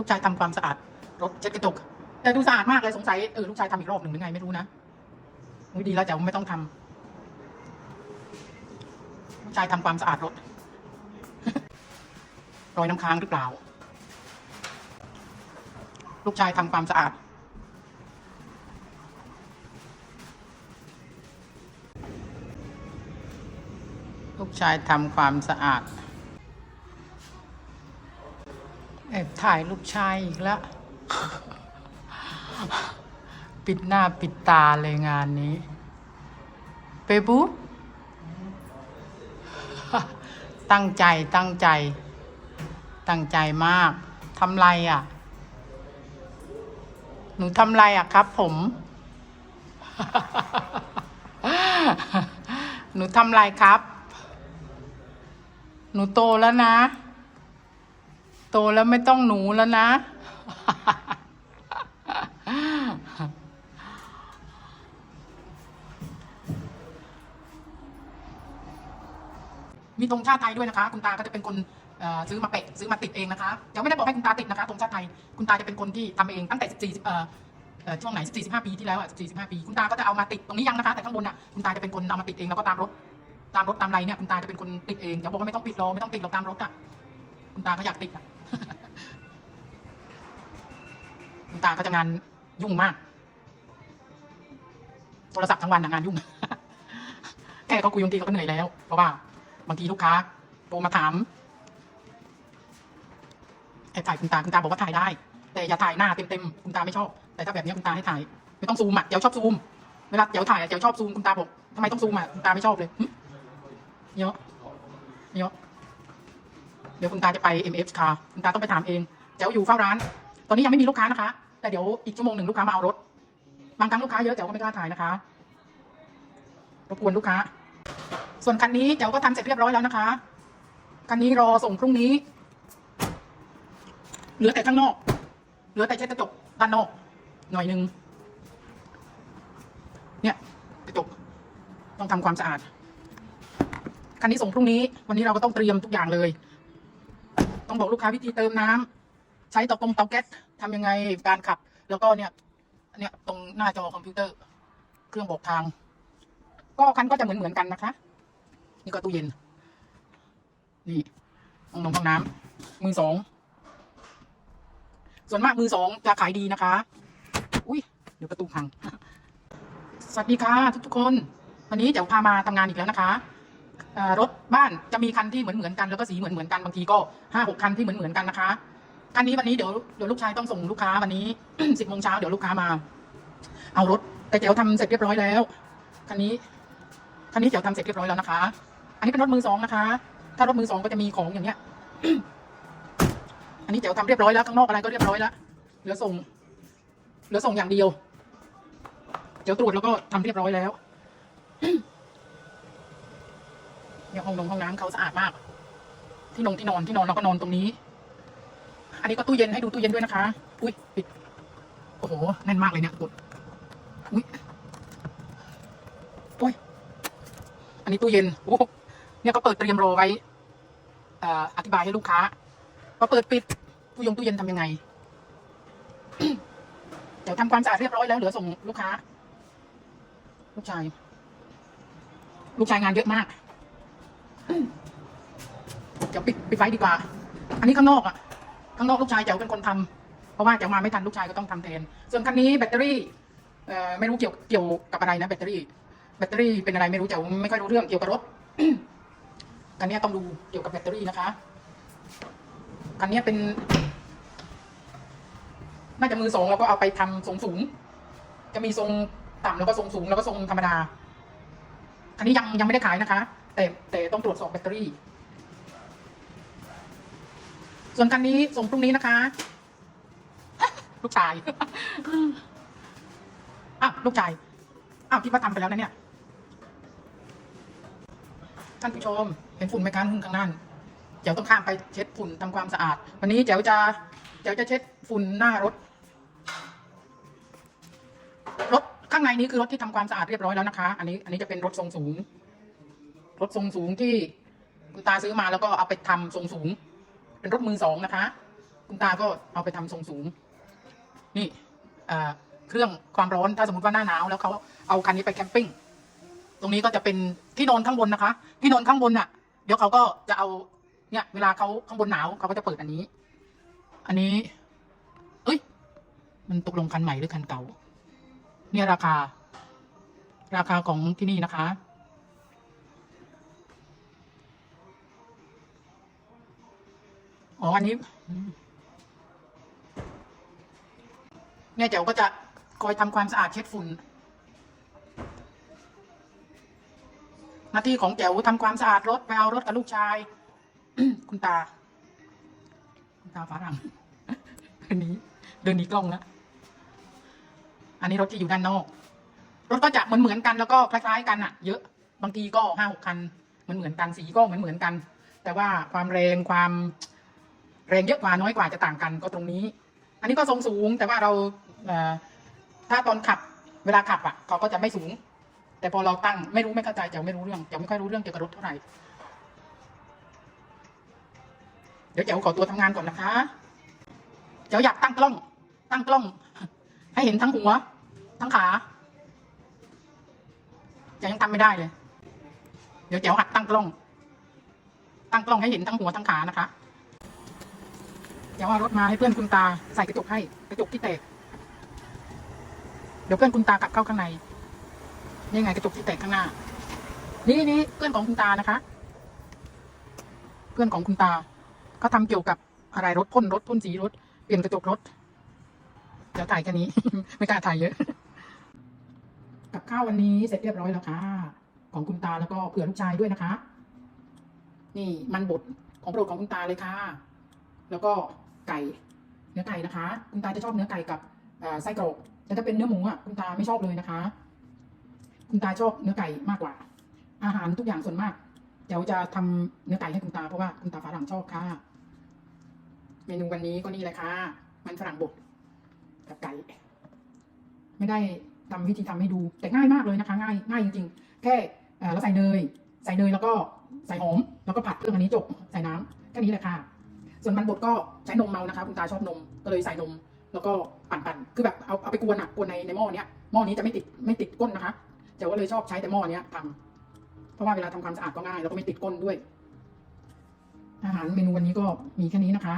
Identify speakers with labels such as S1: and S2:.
S1: ลูกชายทำความสะอาดรถเช็ดกระจกแต่ดูสะอาดมากเลยสงสัยเออลูกชายทำอีกรอบหนึ่งหรือไงไม่รู้นะอุ๊ยดีแล้วแต่ไม่ต้องทำลูกชายทำความสะอาดรถรอยน้ำค้างหรือเปล่า ลูกชายทำความสะอาดลูกชายทำความสะอาด ถ่ายลูกชายอีกแล้ว ปิดหน้าปิดตาเลยงานนี้ เปบูตั้งใจตั้งใจ ตั้งใจมากทำไรอะ หนูทำไรอะครับ ผม หนูทำไรครับ หนูโตแล้วนะ โตแล้วไม่ต้องหนูแล้วนะ มีธงชาติไทยด้วยนะคะ คุณตาก็จะเป็นคนซื้อมาเปะซื้อมาติดเองนะคะเดี๋ยวไม่ได้บอกให้คุณตาติดนะคะธงชาติไทย คุณตาจะเป็นคนที่ทำเองตั้งแต่14เอ่อช่วงไหน14 15ปีที่แล้วอะ14 15ปี คุณตาก็จะเอามาติดตรงนี้ยังนะคะ แต่ข้างบนอะคุณตาจะเป็นคนเอามาติดเองแล้วก็ตามรถตามรถตามไรเนี่ยคุณตาจะเป็นคนติดเองเดี๋ยวบอกว่าไม่ต้องปิดรอไม่ต้องติดหรอกตามรถอะคุณตาก็อยากติดอะ คุณตาก็จะงานยุ่งมาก โทรศัพท์ทั้งวันอะงานยุ่ง แค่เขาคุยบางทีเขาก็เหนื่อยแล้ว เพราะว่า บางทีลูกค้าโทรมาถามแอบถ่ายคุณตาคุณตาบอกว่าถ่ายได้ แต่อย่าถ่ายหน้าเต็มๆคุณตาไม่ชอบ แต่ถ้าแบบนี้คุณตาให้ถ่าย ไม่ต้องซูมอะเดี๋ยวชอบซูมเวลาเดี๋ยวถ่ายอะเดี๋ยวชอบซูมคุณตาบอกทำไมต้องซูมอะคุณตาไม่ชอบเลยเยอะเยอะเดี๋ยวคุณตาจะไป MF ค่ะคุณตาต้องไปถามเองเดี๋วอยู่เฝ้าร้าน ตอนนี้ยังไม่มีลูกค้านะคะ แต่เดี๋ยวอีกชั่วโมงหนึ่งลูกค้ามาเอารถ บางครั้งลูกค้าเยอะเจ๋วก็ไม่กล้าถ่ายนะคะรบกวนลูกค้า ส่วนคันนี้เจ๋วก็ทำเสร็จเรียบร้อยแล้วนะคะคันนี้รอส่งพรุ่งนี้ เหลือแต่ข้างนอก เหลือแต่เช็ดกระจกด้านนอก หน่อยหนึ่งเนี่ยกระจกต้องทำความสะอาดคันนี้ส่งพรุ่งนี้ วันนี้เราก็ต้องเตรียมทุกอย่างเลย ต้องบอกลูกค้าวิธีเติมน้ำ ใช้เตากงเตาแก๊สทำยังไงการขับ แล้วก็เนี่ยเนี่ยตรงหน้าจอคอมพิวเตอร์ เครื่องบอกทาง ก็คันก็จะเหมือนเหมือนกันนะคะ นี่ก็ตู้เย็น นี่ห้องนงห้องน้ำมือสองส่วนมากมือสองจะขายดีนะคะ อุ้ยเดี๋ยวประตูพัง สวัสดีค่ะทุกทุกๆคน วันนี้เดี๋ยวพามาทำงานอีกแล้วนะคะรถบ้านจะมีคันที่เหมือนเหมือนกันแล้วก็สีเหมือนเหมือนกันบางทีก็ห้าหกคันที่เหมือนเหมือนกันนะคะ คันนี้วันนี้เดี๋ยวเดี๋ยวลูกชายต้องส่งลูกค้าวันนี้ สิบโมงเช้าเดี๋ยวลูกค้ามา เอารถแต่เจ๋วทำเสร็จเรียบร้อยแล้วคันนี้คันนี้เจ๋วทำเสร็จเรียบร้อยแล้วนะคะ อันนี้เป็นรถมือสองนะคะ ถ้ารถมือสองก็จะมีของอย่างเงี้ย อันนี้เจ๋วทำเรียบร้อยแล้วข้างนอกอะไรก็เรียบร้อยแล้วเหลือส่งเหลือส่งอย่างเดียวเจ๋วตรวจแล้วก็ทำเรียบร้อยแล้วเนี่ยห้องนงห้องน้ำเขาสะอาดมาก ที่นงที่นอนที่นอนเราก็นอนตรงนี้ อันนี้ก็ตู้เย็นให้ดูตู้เย็นด้วยนะคะ อุ้ยปิด โอ้โห แน่นมากเลยเนี่ยกดอุ้ยโอ้ย อันนี้ตู้เย็น โอ้โหเนี่ยก็เปิดเตรียมรอไว้อ่อธิบายให้ลูกค้าพอเปิดปิดตู้ยงตู้เย็นทำยังไง เดี๋ยวทำความสะอาดเรียบร้อยแล้วเหลือส่งลูกค้า ลูกชาย ลูกชายงานเยอะมากเดี๋ยวปิดปิดไว้ดีกว่า อันนี้ข้างนอกอะ ข้างนอกลูกชายเจ๋วเป็นคนทำเพราะว่าเจ๋วมาไม่ทันลูกชายก็ต้องทำแทน ส่วนคันนี้แบตเตอรี่เอ่อไม่รู้เกี่ยวเกี่ยวกับอะไรนะแบตเตอรี่ แบตเตอรี่เป็นอะไรไม่รู้เจ๋วไม่ค่อยรู้เรื่องเกี่ยวกับรถคันนี้ต้องดูเกี่ยวกับแบตเตอรี่นะคะคันนี้เป็นน่าจะมือสองแล้วก็เอาไปทำทรงสูง จะมีทรงต่ำแล้วก็ทรงสูงแล้วก็ทรงธรรมดาคันนี้ยังยังไม่ได้ขายนะคะ แต่แต่ต้องตรวจสอบแบตเตอรี่ ส่วนคันนี้ส่งพรุ่งนี้นะคะ ลูกชายอ้าวลูกชายอ้าวคิดว่าทำไปแล้วนะเนี่ยท่านผู้ชม เห็นฝุ่นไหมคะนู่นข้างหน้าเจ๋วต้องข้ามไปเช็ดฝุ่นทำความสะอาด วันนี้เจ๋วจะเจ๋วจะเช็ดฝุ่นหน้ารถรถข้างในนี้คือรถที่ทำความสะอาดเรียบร้อยแล้วนะคะ อันนี้ อันนี้จะเป็นรถทรงสูง รถทรงสูงที่คุณตาซื้อมาแล้วก็เอาไปทำทรงสูง เป็นรถมือสองนะคะ คุณตาก็เอาไปทำทรงสูง นี่เอ่อเครื่องความร้อนถ้าสมมติว่าหน้าหนาวแล้วเขาเอาคันนี้ไปแคมปิ้งตรงนี้ก็จะเป็นที่นอนข้างบนนะคะ ที่นอนข้างบนน่ะ เดี๋ยวเขาก็จะเอาเนี่ย เวลาเขาข้างบนหนาวเขาก็จะเปิดอันนี้ อันนี้ เอ้ย มันตกลงคันใหม่หรือคันเก่า เนี่ยราคา ราคาของที่นี่นะคะ อ๋ออันนี้อืมเนี่ยเดี๋ยวก็จะคอยทำความสะอาดเช็ดฝุ่น หน้าที่ของแจ๋วทำความสะอาดรถไปเอารถกับลูกชาย คุณตา คุณตาฝรั่งเดินนี้ เดินหนีกล้องแล้วอันนี้รถที่อยู่ด้านนอก รถก็จะเหมือนเหมือนกันแล้วก็คล้ายๆกันอะเยอะบางทีก็ห้าหกคันเหมือนเหมือนกันสีก็เหมือนเหมือนกัน แต่ว่าความแรงความ แรงเยอะกว่าน้อยกว่าจะต่างกันก็ตรงนี้ อันนี้ก็ทรงสูงแต่ว่าเราถ้าตอนขับเวลาขับอะเขาก็จะไม่สูง แต่พอเราตั้งไม่รู้ไม่เข้าใจจะไม่รู้เรื่องจะไม่ค่อยรู้เรื่องเกี่ยวกับรถเท่าไหร่เดี๋ยวเจ๋วขอตัวทำงานก่อนนะคะเจ๋วอยากตั้งกล้อง ตั้งกล้อง ให้เห็นทั้งหัว ทั้งขาเจ๋วยังทำไม่ได้เลย เดี๋ยวเจ๋วหัดตั้งกล้อง ตั้งกล้องให้เห็นทั้งหัวทั้งขานะคะ เดี๋ยวเอารถมาให้เพื่อนคุณตาใส่กระจกให้กระจกที่แตก เดี๋ยวเพื่อนคุณตากลับเข้าข้างในนี่ไงกระจกที่แตกข้างหน้า นี่นี่เพื่อนของคุณตานะคะ เพื่อนของคุณตาเขาทำเกี่ยวกับอะไรรถพ่นรถพ่นสีรถเปลี่ยนกระจกรถเดี๋ยวถ่ายแค่นี้ ไม่กล้าถ่ายเยอะกับข้าววันนี้เสร็จเรียบร้อยแล้วค่ะ ของคุณตาแล้วก็เผื่อลูกชายด้วยนะคะ นี่มันบดของโปรดของคุณตาเลยค่ะ แล้วก็ ไก่ เนื้อไก่นะคะ คุณตาจะชอบเนื้อไก่กับไส้กรอกแต่ถ้าเป็นเนื้อหมูอะคุณตาไม่ชอบเลยนะคะ คุณตาชอบเนื้อไก่มากกว่า อาหารทุกอย่างส่วนมากเดี๋ยวจะทำเนื้อไก่ให้คุณตาเพราะว่าคุณตาฝรั่งชอบค่ะ เมนูวันนี้ก็นี่เลยค่ะ มันฝรั่งบดกับไก่ ไม่ได้ทำวิธีทำให้ดูแต่ง่ายมากเลยนะคะ ง่ายง่ายจริงๆ แค่เอ่เราใส่เนยใส่เนยแล้วก็ใส่หอมแล้วก็ผัดเครื่องอันนี้จบใส่น้ำแค่นี้แหละค่ะ ส่วนมันบดก็ใช้นมเมานะคะคุณตาชอบนมก็เลยใส่นม แล้วก็ปั่นๆคือแบบเอาเอาไปกวนอะกวนในในหม้อเนี้ยหม้อนี้จะไม่ติดไม่ติดก้นนะคะแต่ว่าเลยชอบใช้แต่หม้อเนี้ยทำเพราะว่าเวลาทำความสะอาดก็ง่ายแล้วก็ไม่ติดก้นด้วย อาหารเมนูวันนี้ก็มีแค่นี้นะคะ